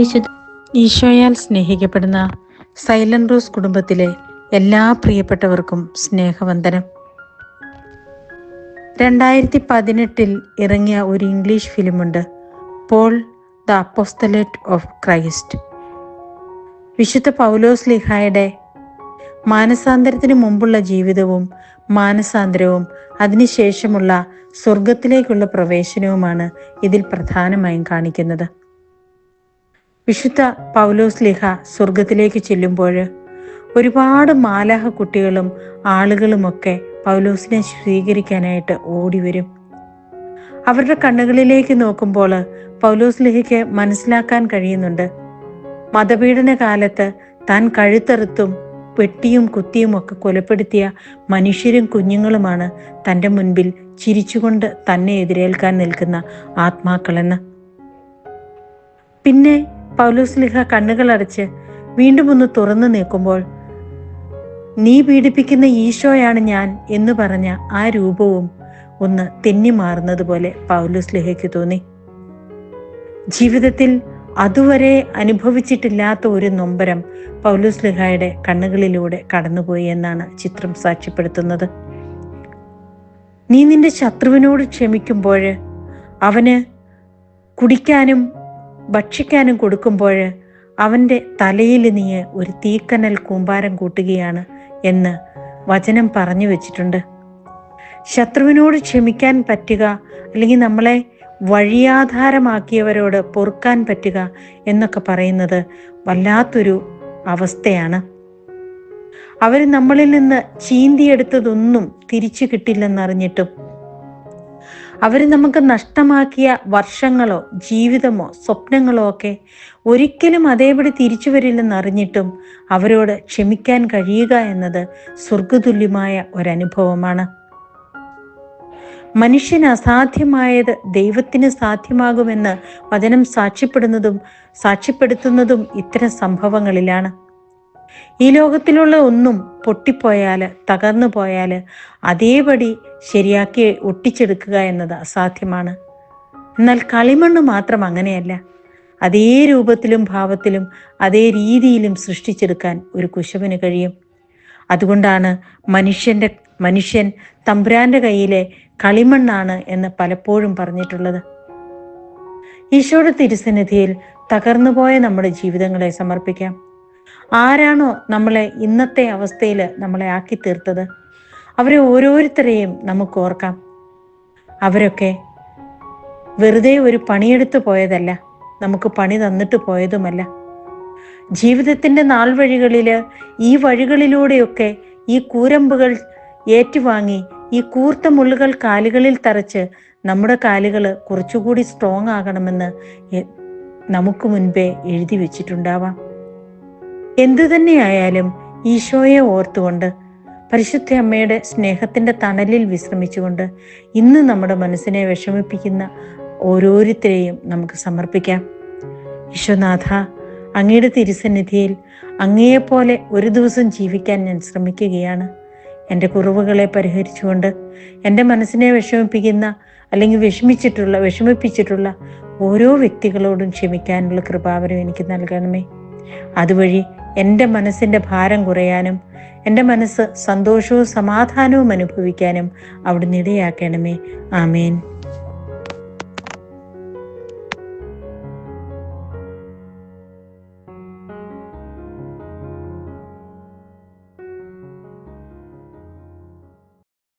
വിശുദ്ധ ഈശോയാൽ സ്നേഹിക്കപ്പെടുന്ന silent rose കുടുംബത്തിലെ എല്ലാ പ്രിയപ്പെട്ടവർക്കും സ്നേഹവന്ദനം. രണ്ടായിരത്തി പതിനെട്ടിൽ ഇറങ്ങിയ ഒരു English ഫിലിമുണ്ട് Paul the apostle of Christ. വിശുദ്ധ പൗലോസ് ലിഹായുടെ മാനസാന്തരത്തിന് മുമ്പുള്ള ജീവിതവും മാനസാന്തരവും അതിനുശേഷമുള്ള സ്വർഗത്തിലേക്കുള്ള പ്രവേശനവുമാണ് ഇതിൽ പ്രധാനമായും കാണിക്കുന്നത്. വിശുദ്ധ പൗലോസ് ലിഹ സ്വർഗത്തിലേക്ക് ചെല്ലുമ്പോൾ ഒരുപാട് മാലാഹ കുട്ടികളും ആളുകളുമൊക്കെ പൗലോസിനെ സ്വീകരിക്കാനായിട്ട് ഓടിവരും. അവരുടെ കണ്ണുകളിലേക്ക് നോക്കുമ്പോൾ പൗലോസ് ലിഹയ്ക്ക് മനസ്സിലാക്കാൻ കഴിയുന്നുണ്ട്. മതപീഡന കാലത്ത് താൻ കഴുത്തറുത്തും പെട്ടിയും കുത്തിയും ഒക്കെ കൊലപ്പെടുത്തിയ മനുഷ്യരും കുഞ്ഞുങ്ങളുമാണ് തന്റെ മുൻപിൽ ചിരിച്ചുകൊണ്ട് തന്നെ എതിരേൽക്കാൻ നിൽക്കുന്ന ആത്മാക്കളെന്ന്. പിന്നെ പൗലോസ്ലിഹ കണ്ണുകളടച്ച് വീണ്ടും ഒന്ന് തുറന്നു നീക്കുമ്പോൾ നീ പീഡിപ്പിക്കുന്ന ഈശോയാണ് ഞാൻ എന്ന് പറഞ്ഞ ആ രൂപവും ഒന്ന് തെന്നി പൗലോസ് ലിഹയ്ക്ക് തോന്നി. ജീവിതത്തിൽ അതുവരെ അനുഭവിച്ചിട്ടില്ലാത്ത ഒരു നൊമ്പരം പൗലോസ്ലിഹയുടെ കണ്ണുകളിലൂടെ കടന്നുപോയി എന്നാണ് ചിത്രം സാക്ഷ്യപ്പെടുത്തുന്നത്. നീ നിന്റെ ശത്രുവിനോട് ക്ഷമിക്കുമ്പോൾ അവന് കുടിക്കാനും ഭക്ഷിക്കാനും കൊടുക്കുമ്പോൾ അവന്റെ തലയിൽ നീ ഒരു തീക്കനൽ കൂമ്പാരം കൂട്ടുകയാണ് എന്ന് വചനം പറഞ്ഞു വെച്ചിട്ടുണ്ട്. ശത്രുവിനോട് ക്ഷമിക്കാൻ പറ്റുക അല്ലെങ്കിൽ നമ്മളെ വഴിയാധാരമാക്കിയവരോട് പൊറുക്കാൻ പറ്റുക എന്നൊക്കെ പറയുന്നത് വല്ലാത്തൊരു അവസ്ഥയാണ്. അവർ നമ്മളിൽ നിന്ന് ചീന്തിയെടുത്തതൊന്നും തിരിച്ചു കിട്ടില്ലെന്നറിഞ്ഞിട്ടും അവർ നമുക്ക് നഷ്ടമാക്കിയ വർഷങ്ങളോ ജീവിതമോ സ്വപ്നങ്ങളോ ഒക്കെ ഒരിക്കലും അതേപടി തിരിച്ചു വരില്ലെന്ന് അറിഞ്ഞിട്ടും അവരോട് ക്ഷമിക്കാൻ കഴിയുക എന്നത് സ്വർഗതുല്യമായ ഒരനുഭവമാണ്. മനുഷ്യന് അസാധ്യമായത് ദൈവത്തിന് സാധ്യമാകുമെന്ന് വചനം സാക്ഷ്യപ്പെടുന്നതും സാക്ഷ്യപ്പെടുത്തുന്നതും ഇത്തരം സംഭവങ്ങളിലാണ്. ഈ ലോകത്തിലുള്ള ഒന്നും പൊട്ടിപ്പോയാൽ തകർന്നു പോയാൽ അതേപടി ശരിയാക്കി ഒട്ടിച്ചെടുക്കുക എന്നത് അസാധ്യമാണ്. എന്നാൽ കളിമണ്ണ് മാത്രം അങ്ങനെയല്ല. അതേ രൂപത്തിലും ഭാവത്തിലും അതേ രീതിയിലും സൃഷ്ടിച്ചെടുക്കാൻ ഒരു കുശവന് കഴിയും. അതുകൊണ്ടാണ് മനുഷ്യന്റെ മനുഷ്യൻ തമ്പുരാന്റെ കയ്യിലെ കളിമണ്ണാണ് എന്ന് പലപ്പോഴും പറഞ്ഞിട്ടുള്ളത്. ഈശോയുടെ തിരുസന്നിധിയിൽ തകർന്നുപോയ നമ്മുടെ ജീവിതങ്ങളെ സമർപ്പിക്കാം. ആരാണോ നമ്മളെ ഇന്നത്തെ അവസ്ഥയിൽ നമ്മളെ ആക്കി തീർത്തത്? അവരെ ഓരോരുത്തരെയും നമുക്ക് ഓർക്കാം. അവരൊക്കെ വെറുതെ ഒരു പണിയെടുത്ത് പോയതല്ല നമുക്ക് പണി തന്നിട്ട് പോയതുമല്ല. ജീവിതത്തിന്റെ നാൾ വഴികളിൽ ഈ വഴികളിലൂടെയൊക്കെ ഈ കൂരമ്പുകൾ ഏറ്റുവാങ്ങി ഈ കൂർത്ത മുള്ളുകൾ കാലുകളിൽ തറച്ച് നമ്മുടെ കാലുകൾ കുറച്ചുകൂടി സ്ട്രോങ് ആകണമെന്ന് നമുക്ക് മുൻപേ എഴുതി വെച്ചിട്ടുണ്ടാവാം. എന്തു തന്നെയായാലും ഈശോയെ ഓർത്തുകൊണ്ട് പരിശുദ്ധ അമ്മയുടെ സ്നേഹത്തിന്റെ തണലിൽ വിശ്രമിച്ചുകൊണ്ട് ഇന്ന് നമ്മുടെ മനസ്സിനെ വിഷമിപ്പിക്കുന്ന ഓരോരുത്തരെയും നമുക്ക് സമർപ്പിക്കാം. ഈശോനാഥ അങ്ങയുടെ തിരുസന്നിധിയിൽ അങ്ങയെപ്പോലെ ഒരു ദിവസം ജീവിക്കാൻ ഞാൻ ശ്രമിക്കുകയാണ്. എന്റെ കുറവുകളെ പരിഹരിച്ചുകൊണ്ട് എന്റെ മനസ്സിനെ വിഷമിപ്പിക്കുന്ന അല്ലെങ്കിൽ വിഷമിച്ചിട്ടുള്ള വിഷമിപ്പിച്ചിട്ടുള്ള ഓരോ വ്യക്തികളോടും ക്ഷമിക്കാനുള്ള കൃപാവരം എനിക്ക് നൽകണമേ. അതുവഴി എന്റെ മനസ്സിന്റെ ഭാരം കുറയാനും എന്റെ മനസ്സ് സന്തോഷവും സമാധാനവും അനുഭവിക്കാനും അവിടുന്ന് ഇടയാക്കണമേ. ആമേൻ.